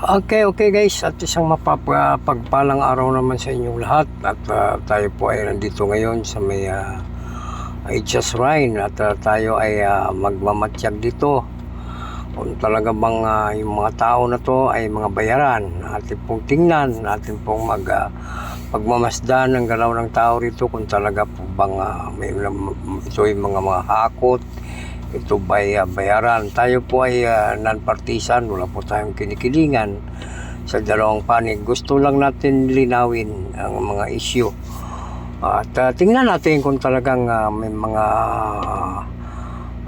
Okay, okay guys, at isang mapapagpalang araw naman sa inyong lahat. At ah, tayo po ay nandito ngayon sa may uh, HS Rhine at ah, tayo ay ah, magmamatsyag dito. Kung talaga bang ah, yung mga tao na to ay mga bayaran. Atin pong tingnan atin pong mag ah, pagmamasdan ng galaw ng tao rito kung talaga po bang ah, may ito yung mga mga hakot ito ay ah, bayaran? Tayo po ay ah, non-partisan, wala po tayong kinikilingan sa dalawang panig. Gusto lang natin linawin ang mga issue. At ah, tingnan natin kung talagang ah, may mga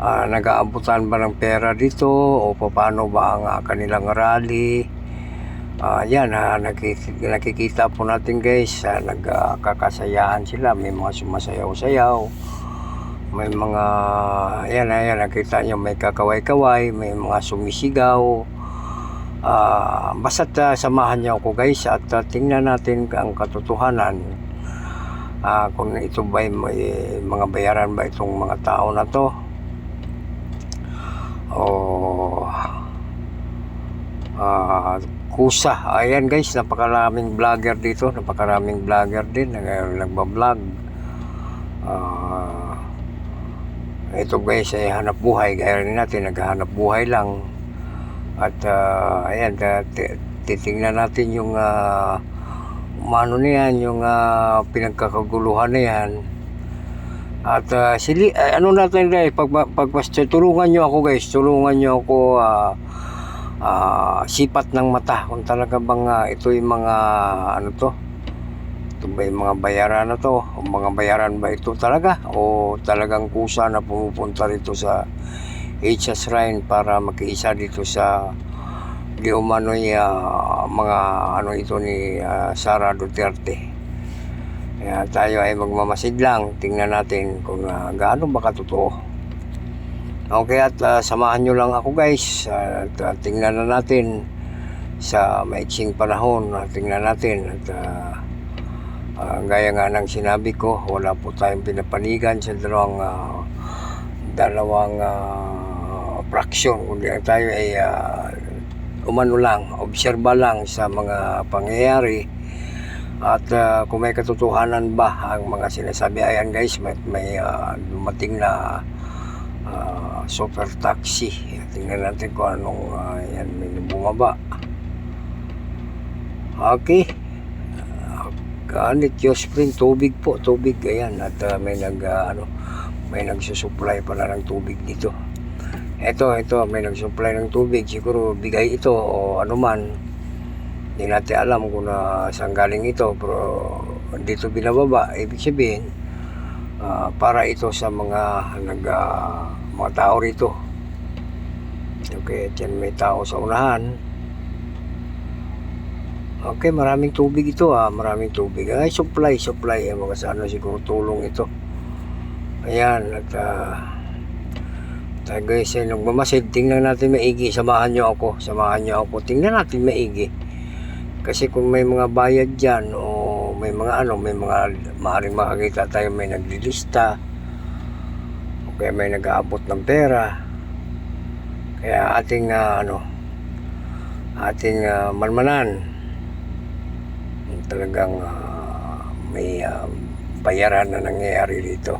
ah, nag-aabutan ba ng pera dito o paano ba ang ah, kanilang rally. Ah, yan, ah, nakikita, nakikita po natin guys, ah, nagkakasayahan sila, may mga sumasayaw-sayaw may mga ayan ayan nakita nyo may kakaway-kaway may mga sumisigaw. Ah, basta't ah, samahan niyo ako guys at ah, tingnan natin ang katotohanan. Ah, kung ito ba ay may mga bayaran ba itong mga tao na to? O ah, kusa. Ayan guys napakaraming vlogger dito napakaraming vlogger din nag- nagbablog. Ah, ito guys ay hanap buhay? Gaya rin natin naghahanap buhay lang. At ah, ayan titingnan natin yung uh, umano na yan yung ah, pinagkakaguluhan na yan. At ah, sili ay, ano natin guys pag, pag tulungan nyo ako guys tulungan nyo ako ah, ah, sipat ng mata kung talaga bang ah, ito yung mga ano to ito ba yung mga bayaran na to? O mga bayaran ba ito talaga? O talagang kusa na pumupunta rito sa HS Shrine para makiisa dito sa di umano'y ah, mga ano ito ni ah, Sara Duterte. Kaya tayo ay magmamasid lang. Tingnan natin kung ah, gaano ba katotoo. Okay at ah, samahan nyo lang ako guys. At ah, tingnan na natin sa maiksing panahon. Ah, tingnan natin at ah, Ah, gaya nga ng sinabi ko, wala po tayong pinapanigan sa dalawang ah, dalawang uh, fraction. Kundi tayo ay ah, umano lang, obserba lang sa mga pangyayari at ah, kung may katotohanan ba ang mga sinasabi. Ayan guys, may, may ah, dumating na ah, super taxi. Tingnan natin kung anong ah, yan, may bumaba. Okay. Ganit yung spring tubig po, tubig ayan at ah, may nag ah, ano, may nagsusupply pala ng tubig dito. Ito, ito, may nagsupply ng tubig, siguro bigay ito o ano man. Hindi natin alam kung na saan galing ito, pero dito binababa, ibig sabihin ah, para ito sa mga nag ah, mga tao rito. Okay, dyan may tao sa unahan. Okay, maraming tubig ito ah, maraming tubig. Ay, supply, supply. Eh, mga sa ano, siguro tulong ito. Ayan, at ah, tayo guys, eh, nagmamasid, tingnan natin maigi. Samahan nyo ako, samahan nyo ako. Tingnan natin maigi. Kasi kung may mga bayad dyan, o may mga ano, may mga maaaring makakita tayo may naglilista, o kaya may nag-aabot ng pera. Kaya ating ah, ano, ating ah, manmanan talagang ah, may ah, bayaran na nangyayari dito.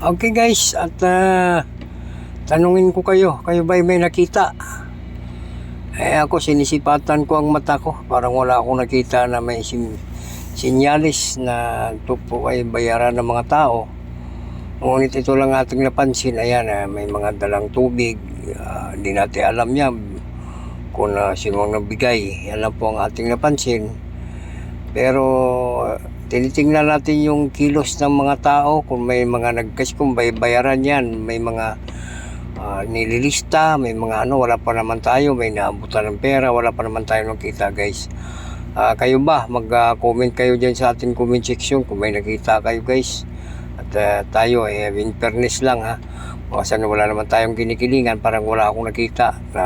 Okay guys, at ah, tanungin ko kayo, kayo ba may nakita? Eh ako sinisipatan ko ang mata ko, parang wala akong nakita na may sim sinyalis na ito ay bayaran ng mga tao. Ngunit ito lang ating napansin, ayan, ah, may mga dalang tubig, ah, hindi natin alam yan kung uh, sino ang nagbigay. Yan lang po ang ating napansin. Pero tinitingnan natin yung kilos ng mga tao kung may mga nagkas kung may bayaran yan, may mga ah, nililista, may mga ano, wala pa naman tayo, may naabutan ng pera, wala pa naman tayo nakita guys. Ah, kayo ba, mag-comment kayo dyan sa ating comment section kung may nakita kayo guys. At ah, tayo, eh, in fairness lang ha. Kasi wala naman tayong kinikilingan, parang wala akong nakita na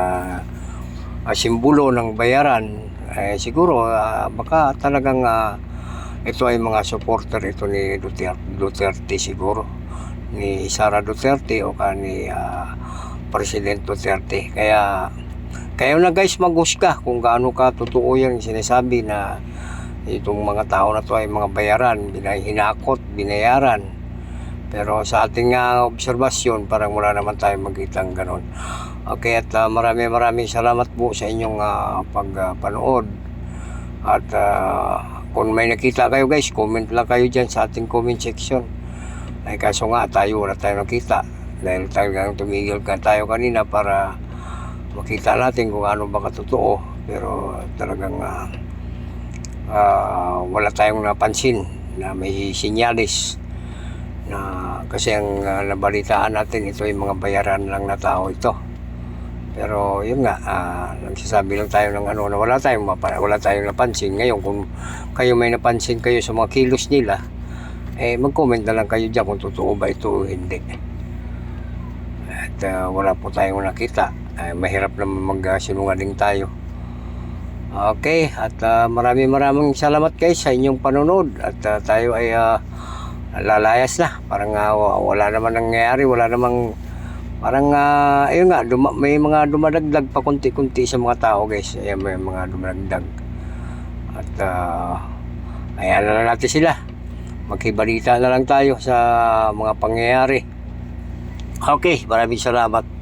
ah, simbolo ng bayaran. Eh, siguro, ah, baka talagang ah, ito ay mga supporter ito ni Duterte, Duterte siguro. Ni Sara Duterte o ka ni ah, President Duterte. Kaya, kayo na guys maghusga kung gaano ka totoo yung sinasabi na itong mga tao na to ay mga bayaran, hinakot, binayaran. Pero sa ating uh, obserbasyon, parang wala naman tayong magkitang ganon. Okay, at uh, maraming maraming salamat po sa inyong uh, pagpanood. At ah, kung may nakita kayo guys, comment lang kayo dyan sa ating comment section. Ay kaso nga, tayo wala tayong nakita. Dahil talagang tumigil ka tayo kanina para makita natin kung ano ba katotoo. Pero talagang ah, ah, wala tayong napansin na may sinyalis na kasi ang ah, nabalitaan natin ito yung mga bayaran lang na tao ito. Pero yun nga, ah, nagsasabi lang tayo ng ano na wala tayong mapa, wala tayong napansin. Ngayon kung kayo may napansin kayo sa mga kilos nila, eh mag-comment na lang kayo dyan kung totoo ba ito o hindi. At ah, wala po tayong nakita. Eh, mahirap naman mag-sinungaling tayo. Okay, at ah, maraming maraming salamat guys sa inyong panonood. At ah, tayo ay ah, lalayas na. Parang wa- wala naman nangyayari, wala namang parang ah, ayun nga, duma- may mga dumadagdag pa kunti-kunti sa mga tao guys. Ayan, may mga dumadagdag. At ah, ayan na lang natin sila. Magkibalita na lang tayo sa mga pangyayari. Okay, maraming salamat.